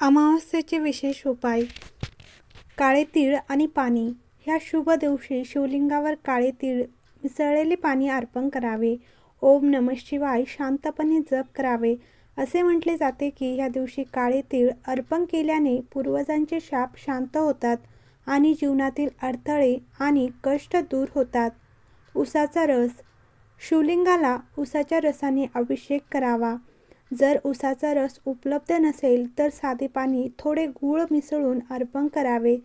अमावस्येचे विशेष उपाय. काळे तीळ आणि पाणी. ह्या शुभ दिवशी शिवलिंगावर काळे तीळ मिसळलेले पाणी अर्पण करावे. ओम नम शिवाय शांतपणे जप करावे. असे म्हटले जाते की ह्या दिवशी काळे तीळ अर्पण केल्याने पूर्वजांचे शाप शांत होतात आणि जीवनातील अडथळे आणि कष्ट दूर होतात. उसाचा रस. शिवलिंगाला उसाच्या रसाने अभिषेक करावा. जर उसाचा रस उपलब्ध नसेल तर साधे पाणी थोडे गूळ मिसळून अर्पण करावे.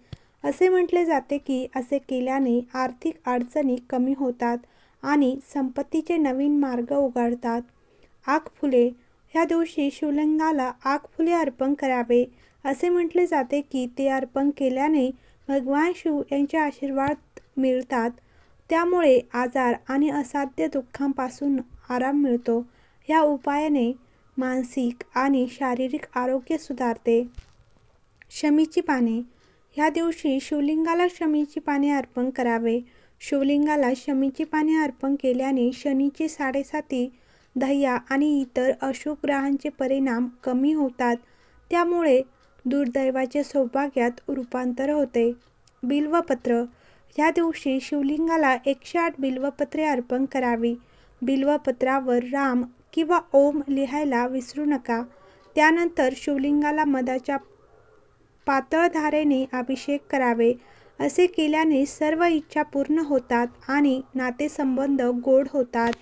असे म्हटले जाते की असे केल्याने आर्थिक अडचणी कमी होतात आणि संपत्तीचे नवीन मार्ग उघडतात. आग फुले. ह्या दिवशी शिवलिंगाला आग फुले अर्पण करावे. असे म्हटले जाते की ते अर्पण केल्याने भगवान शिव यांचे आशीर्वाद मिळतात. त्यामुळे आजार आणि असाध्य दुःखांपासून आराम मिळतो. ह्या उपायाने मानसिक आणि शारीरिक आरोग्य सुधारते. शमीची पाने. ह्या दिवशी शिवलिंगाला शमीची पाने अर्पण करावे. शिवलिंगाला शमीची पाने अर्पण केल्याने शनीची साडेसाती दह्या आणि इतर अशुभ ग्रहांचे परिणाम कमी होतात. त्यामुळे दुर्दैवाचे सौभाग्यात रूपांतर होते. बिल्वपत्र. ह्या दिवशी शिवलिंगाला एकशे आठ बिल्वपत्रे अर्पण करावी. बिल्वपत्रावर राम किंवा ओम लिहायला विसरू नका. त्यानंतर शिवलिंगाला मधाच्या पातळ धारेने अभिषेक करावे असे केल्याने सर्व इच्छा पूर्ण होतात आणि नातेसंबंध गोड होतात.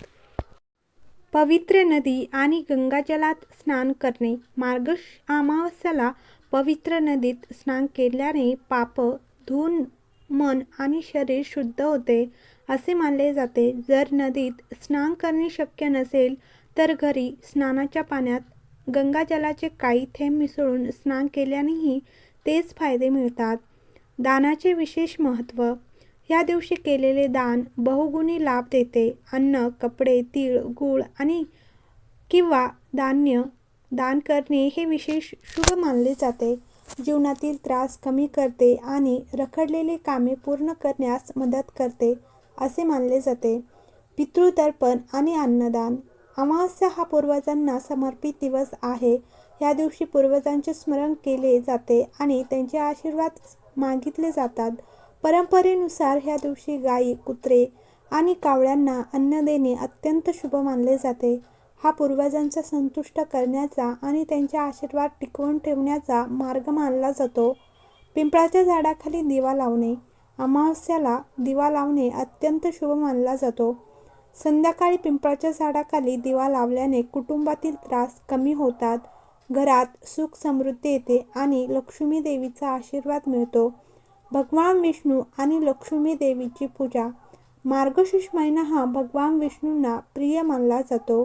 पवित्र नदी आणि गंगाजलात स्नान करणे मार्गश अमावस्याला पवित्र नदीत स्नान केल्याने पाप धून मन आणि शरीर शुद्ध होते असे मानले जाते. जर नदीत स्नान करणे शक्य नसेल तर घरी स्नानाच्या पाण्यात गंगाजलाचे काही थेंब मिसळून स्नान केल्यानेही तेच फायदे मिळतात. दानाचे विशेष महत्त्व या दिवशी केलेले दान बहुगुणी लाभ देते. अन्न कपडे तीळ गूळ आणि किंवा धान्य दान करणे हे विशेष शुभ मानले जाते. जीवनातील त्रास कमी करते आणि रखडलेली कामे पूर्ण करण्यास मदत करते असे मानले जाते. पितृतर्पण आणि अन्नदान. अमावस्या हा पूर्वजांना समर्पित दिवस आहे. या दिवशी पूर्वजांचे स्मरण केले जाते आणि त्यांचे आशीर्वाद मागितले जातात. परंपरेनुसार ह्या दिवशी गायी कुत्रे आणि कावळ्यांना अन्न देणे अत्यंत शुभ मानले जाते. हा पूर्वजांचा संतुष्ट करण्याचा आणि त्यांचे आशीर्वाद टिकवून ठेवण्याचा मार्ग मानला जातो. पिंपळाच्या झाडाखाली दिवा लावणे अमावस्याला दिवा लावणे अत्यंत शुभ मानला जातो. संध्याकाळी पिंपळाच्या झाडाखाली दिवा लावल्याने कुटुंबातील त्रास कमी होतात. घरात सुख समृद्धी येते आणि लक्ष्मी देवीचा आशीर्वाद मिळतो. भगवान विष्णू आणि लक्ष्मी देवीची पूजा. मार्गशीर्ष महिना हा भगवान विष्णूंना प्रिय मानला जातो.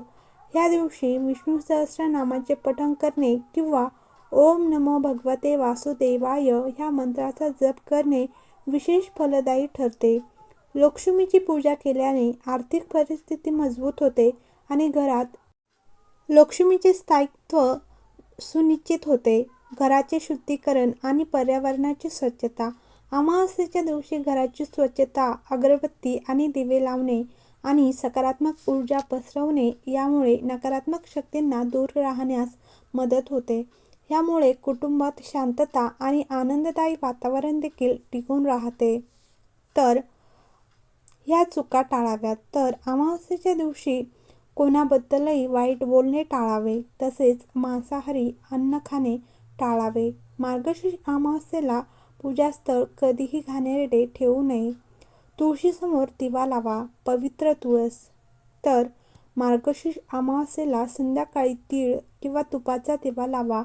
ह्या दिवशी विष्णू सहस्रनामाचे पठण करणे किंवा ओम नमो भगवते वासुदेवाय ह्या मंत्राचा जप करणे विशेष फलदायी ठरते. लक्ष्मीची पूजा केल्याने आर्थिक परिस्थिती मजबूत होते आणि घरात लक्ष्मीचे स्थायित्व सुनिश्चित होते. घराचे शुद्धीकरण आणि पर्यावरणाची स्वच्छता अमावस्येच्या दिवशी घराची स्वच्छता अगरबत्ती आणि दिवे लावणे आणि सकारात्मक ऊर्जा पसरवणे यामुळे नकारात्मक शक्तींना दूर राहण्यास मदत होते. यामुळे कुटुंबात शांतता आणि आनंददायी वातावरण देखील टिकून राहते. तर ह्या चुका टाळाव्यात. तर अमावस्येच्या दिवशी कोणाबद्दलही वाईट बोलणे टाळावे तसेच मांसाहारी अन्न खाणे टाळावे. मार्गशीर्ष अमावस्येला पूजास्थळ कधीही घाणेरडे ठेवू नये. तुळशीसमोर दिवा लावा पवित्र तुळस. तर मार्गशीर्ष अमावस्येला संध्याकाळी तीळ किंवा तुपाचा दिवा लावा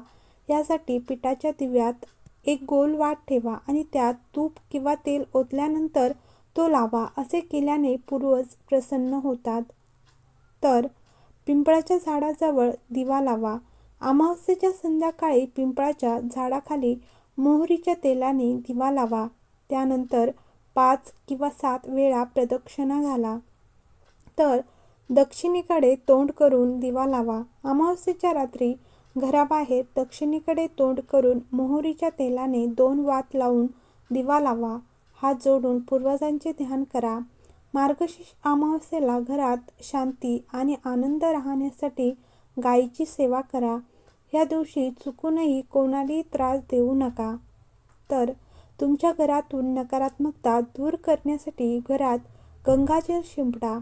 यासाठी पिठाच्या दिव्यात एक गोल वाट ठेवा आणि त्यात तूप किंवा तेल ओतल्यानंतर तो लावा असे केल्याने पूर्वज प्रसन्न होतात. तर पिंपळाच्या झाडाजवळ दिवा लावा. अमावस्येच्या संध्याकाळी पिंपळाच्या झाडाखाली मोहरीच्या तेलाने दिवा लावा. त्यानंतर पाच किंवा सात वेळा प्रदक्षिणा घाला. तर दक्षिणेकडे तोंड करून दिवा लावा. अमावस्येच्या रात्री घराबाहेर दक्षिणेकडे तोंड करून मोहरीच्या तेलाने दोन वात लावून दिवा लावा. हात जोडून पूर्वजांचे ध्यान करा. मार्गशीर्ष अमावस्येला घरात शांती आणि आनंद राहण्यासाठी गायीची सेवा करा. या दिवशी चुकूनही कोणालाही त्रास देऊ नका. तर तुमच्या घरातून नकारात्मकता दूर करण्यासाठी घरात गंगाजल शिंपडा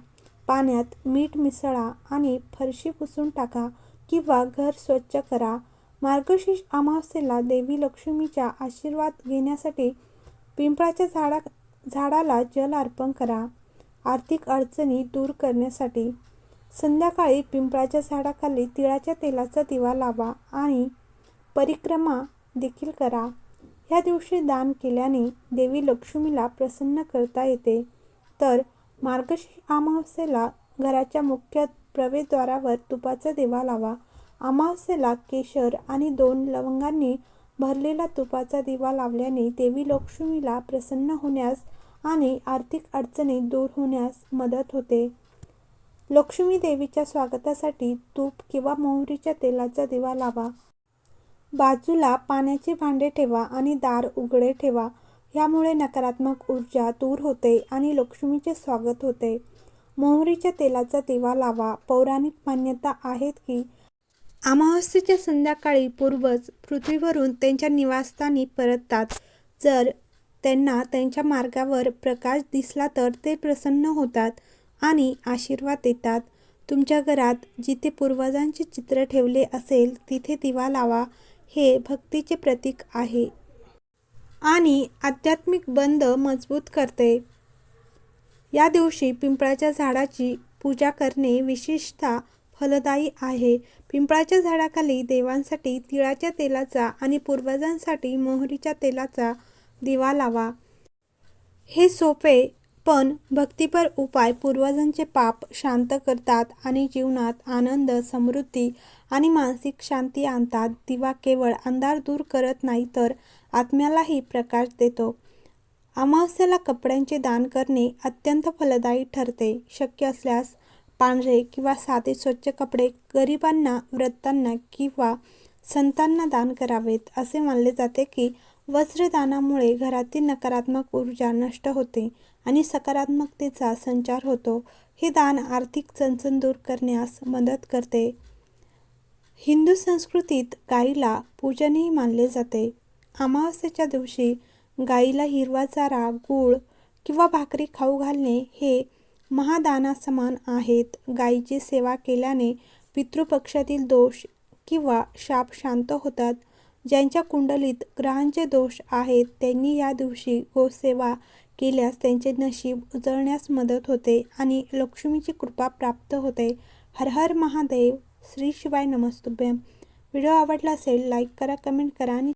पाण्यात मीठ मिसळा आणि फरशी पुसून टाका किंवा घर स्वच्छ करा. मार्गशीर्ष अमावस्येला देवी लक्ष्मीचा आशीर्वाद घेण्यासाठी पिंपळाच्या झाडा झाडाला जल अर्पण करा. आर्थिक अडचणी दूर करण्यासाठी संध्याकाळी पिंपळाच्या झाडाखाली तिळाच्या तेलाचा दिवा लावा आणि परिक्रमा देखील करा. ह्या दिवशी दान केल्याने देवी लक्ष्मीला प्रसन्न करता येते. तर मार्गशीर्ष अमावस्येला घराच्या मुख्य प्रवेशद्वारावर तुपाचा दिवा लावा. अमावस्येला केशर आणि दोन लवंगांनी भरलेला तुपाचा दिवा लावल्याने देवी लक्ष्मीला प्रसन्न होण्यास आणि आर्थिक अडचणी दूर होण्यास मदत होते. लक्ष्मी देवीच्या स्वागतासाठी तूप किंवा मोहरीच्या तेलाचा दिवा लावा. बाजूला पाण्याचे भांडे ठेवा आणि दार उघडे ठेवा. यामुळे नकारात्मक ऊर्जा दूर होते आणि लक्ष्मीचे स्वागत होते. मोहरीच्या तेलाचा दिवा लावा. पौराणिक मान्यता आहेत की अमावस्येच्या संध्याकाळी पूर्वज पृथ्वीवरून त्यांच्या निवासस्थानी परततात. जर त्यांना त्यांच्या मार्गावर प्रकाश दिसला तर ते प्रसन्न होतात आणि आशीर्वाद देतात. तुमच्या घरात जिथे पूर्वजांचे चित्र ठेवले असेल तिथे दिवा लावा. हे भक्तीचे प्रतीक आहे. आणि आध्यात्मिक बंध मजबूत करते. या दिवशी पिंपळाच्या झाडाची पूजा करणे विशेषतः फलदायी आहे. पिंपळाच्या झाडाखाली देवांसाठी तिळाच्या तेलाचा आणि पूर्वजांसाठी मोहरीच्या तेलाचा दिवा लावा. हे सोपे पण भक्तिपर उपाय पूर्वजांचे पाप शांत करतात आणि जीवनात आनंद समृद्धी आणि मानसिक शांती आणतात. दिवा केवळ अंधार दूर करत नाही तर आत्म्यालाही प्रकाश देतो. अमावस्येला कपड्यांचे दान करणे अत्यंत फलदायी ठरते. शक्य असल्यास पांढरे किंवा साधे स्वच्छ कपडे गरिबांना व्रतांना किंवा संतांना दान करावेत असे मानले जाते की वस्त्रदानामुळे घरातील नकारात्मक ऊर्जा नष्ट होते आणि सकारात्मकतेचा संचार होतो. हे दान आर्थिक चणचण दूर करण्यास मदत करते. हिंदू संस्कृतीत गाईला पूजनही मानले जाते. अमावस्येच्या दिवशी गाईला हिरवा चारा गूळ किंवा भाकरी खाऊ घालणे हे महादानासमान आहेत. गायीची सेवा केल्याने पितृपक्षातील दोष किंवा शाप शांत होतात. ज्यांच्या कुंडलीत ग्रहांचे दोष आहेत त्यांनी या दिवशी गोसेवा केल्यास त्यांचे नशीब उजळण्यास मदत होते आणि लक्ष्मीची कृपा प्राप्त होते. हर हर महादेव. श्री शिवाय नमस्तुभ्यम व्हिडिओ आवडला असेल लाईक करा कमेंट करा आणि